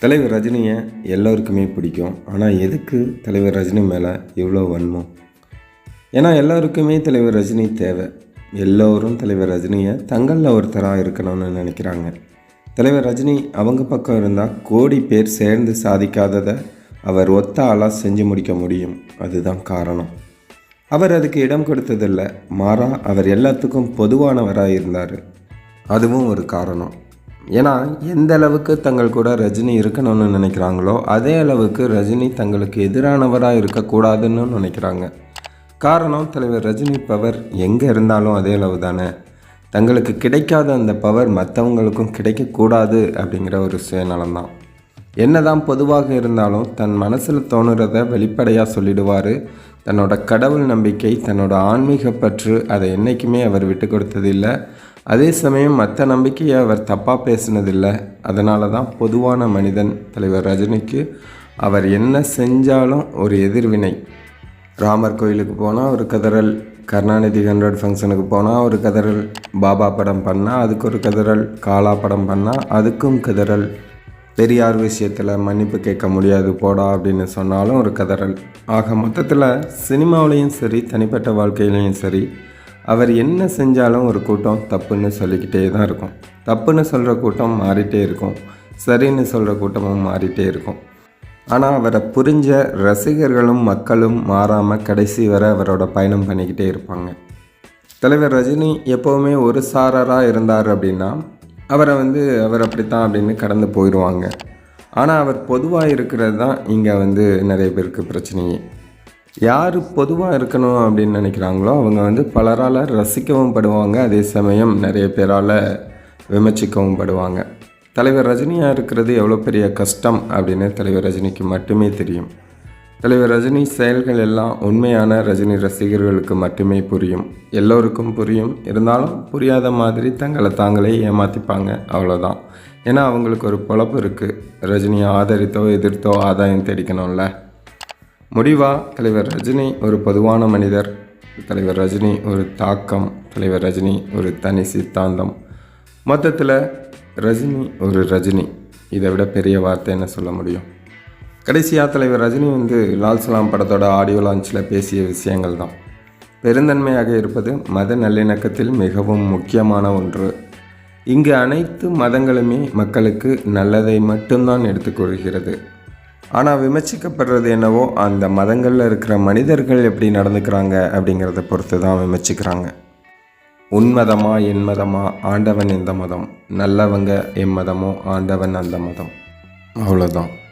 தலைவர் ரஜினியை எல்லோருக்குமே பிடிக்கும். ஆனால் எதுக்கு தலைவர் ரஜினி மேலே இவ்வளோ வன்மம்? ஏன்னா எல்லாருக்குமே தலைவர் ரஜினி தேவை. எல்லோரும் தலைவர் ரஜினியை தங்களில் ஒருத்தராக இருக்கணும்னு நினைக்கிறாங்க. தலைவர் ரஜினி அவங்க பக்கம் இருந்தால் கோடி பேர் சேர்ந்து சாதிக்காததை அவர் ஒத்த ஆளாக செஞ்சு முடிக்க முடியும். அதுதான் காரணம். அவர் அதுக்கு இடம் கொடுத்ததில்ல. மாறா அவர் எல்லாத்துக்கும் பொதுவானவராக இருந்தார். அதுவும் ஒரு காரணம். ஏன்னா எந்த அளவுக்கு தங்கள் கூட ரஜினி இருக்கணும்னு நினைக்கிறாங்களோ அதே அளவுக்கு ரஜினி தங்களுக்கு எதிரானவராக இருக்கக்கூடாதுன்னு நினைக்கிறாங்க. காரணம் தலைவர் ரஜினி பவர் எங்கே இருந்தாலும் அதே அளவு தானே. தங்களுக்கு கிடைக்காத அந்த பவர் மற்றவங்களுக்கும் கிடைக்கக்கூடாது அப்படிங்கிற ஒரு சுயநலம் தான் என்னதான் பொதுவாக இருந்தாலும் தன் மனசில் தோணுறத வெளிப்படையாக சொல்லிடுவார். தன்னோட கடவுள் நம்பிக்கை தன்னோட ஆன்மீக பற்று அதை என்றைக்குமே அவர் விட்டு கொடுத்ததில்லை. அதே சமயம் மற்ற நம்பிக்கையை அவர் தப்பாக பேசினதில்லை. அதனால தான் பொதுவான மனிதன் தலைவர் ரஜினிக்கு அவர் என்ன செஞ்சாலும் ஒரு எதிர்வினை. ராமர் கோயிலுக்கு போனால் ஒரு கதறல் கருணாநிதி ஹண்ட்ரட் ஃபங்க்ஷனுக்கு போனால் ஒரு கதறல் பாபா படம் பண்ணால் அதுக்கு ஒரு கதறல் காலா படம் பண்ணால் அதுக்கும் கதறல். பெரியார் விஷயத்தில் மன்னிப்பு கேட்க முடியாது போடா அப்படின்னு சொன்னாலும் ஒரு கதறல். ஆக மொத்தத்தில் சினிமாவிலையும் சரி தனிப்பட்ட வாழ்க்கையிலையும் சரி அவர் என்ன செஞ்சாலும் ஒரு கூட்டம் தப்புன்னு சொல்லிக்கிட்டே தான் இருக்கும். தப்புன்னு சொல்கிற கூட்டம் மாறிட்டே இருக்கும். சரின்னு சொல்கிற கூட்டமும் மாறிட்டே இருக்கும். ஆனால் அவரை புரிஞ்ச ரசிகர்களும் மக்களும் மாறாமல் கடைசி வரை அவரோட பயணம் பண்ணிக்கிட்டே இருப்பாங்க. தலைவர் ரஜினி எப்போவுமே ஒரு சாரராக இருந்தார் அப்படின்னா அவரை வந்து அவர் அப்படித்தான் அப்படின்னு கடந்து போயிடுவாங்க. ஆனால் அவர் பொதுவாக இருக்கிறது தான் இங்கே வந்து நிறைய பேருக்கு பிரச்சனையே. யார் பொதுவாக இருக்கணும் அப்படின்னு நினைக்கிறாங்களோ அவங்க வந்து பலரால் ரசிக்கவும் படுவாங்க. அதே சமயம் நிறைய பேரால் விமர்சிக்கவும் படுவாங்க. தலைவர் ரஜினியாக இருக்கிறது எவ்வளோ பெரிய கஷ்டம் அப்படின்னு தலைவர் ரஜினிக்கு மட்டுமே தெரியும். தலைவர் ரஜினி செயல்கள் எல்லாம் உண்மையான ரஜினி ரசிகர்களுக்கு மட்டுமே புரியும். எல்லோருக்கும் புரியும். இருந்தாலும் புரியாத மாதிரி தங்களை தாங்களே ஏமாற்றிப்பாங்க அவ்வளோதான் ஏன்னா அவங்களுக்கு ஒரு பொழப்பு இருக்குது ரஜினியை ஆதரித்தோ எதிர்த்தோ ஆதாயம் தேடிக்கணும்ல. முடிவா? தலைவர் ரஜினி ஒரு பொதுவான மனிதர். தலைவர் ரஜினி ஒரு தாக்கம். தலைவர் ரஜினி ஒரு தனி சித்தாந்தம். மொத்தத்தில் ரஜினி ஒரு ரஜினி. இதை விட பெரிய வார்த்தை என்ன சொல்ல முடியும்? கடைசியாக தலைவர் ரஜினி வந்து லால் சலாம் படத்தோட ஆடியோ லான்ச்சில் பேசிய விஷயங்கள் தான். பெருந்தன்மையாக இருப்பது மத நல்லிணக்கத்தில் மிகவும் முக்கியமான ஒன்று. இங்கு அனைத்து மதங்களுமே மக்களுக்கு நல்லதை மட்டும்தான் எடுத்துக்கொள்கிறது ஆனால் விமர்சிக்கப்படுறது என்னவோ அந்த மதங்களில் இருக்கிற மனிதர்கள் எப்படி நடந்துக்கிறாங்க அப்படிங்கிறத பொறுத்து தான் விமர்சிக்கிறாங்க உன்மதமா என் மதமா ஆண்டவன் இந்த மதம்? நல்லவங்க எம்மதமோ ஆண்டவன் அந்த மதம்? அவ்வளோதான்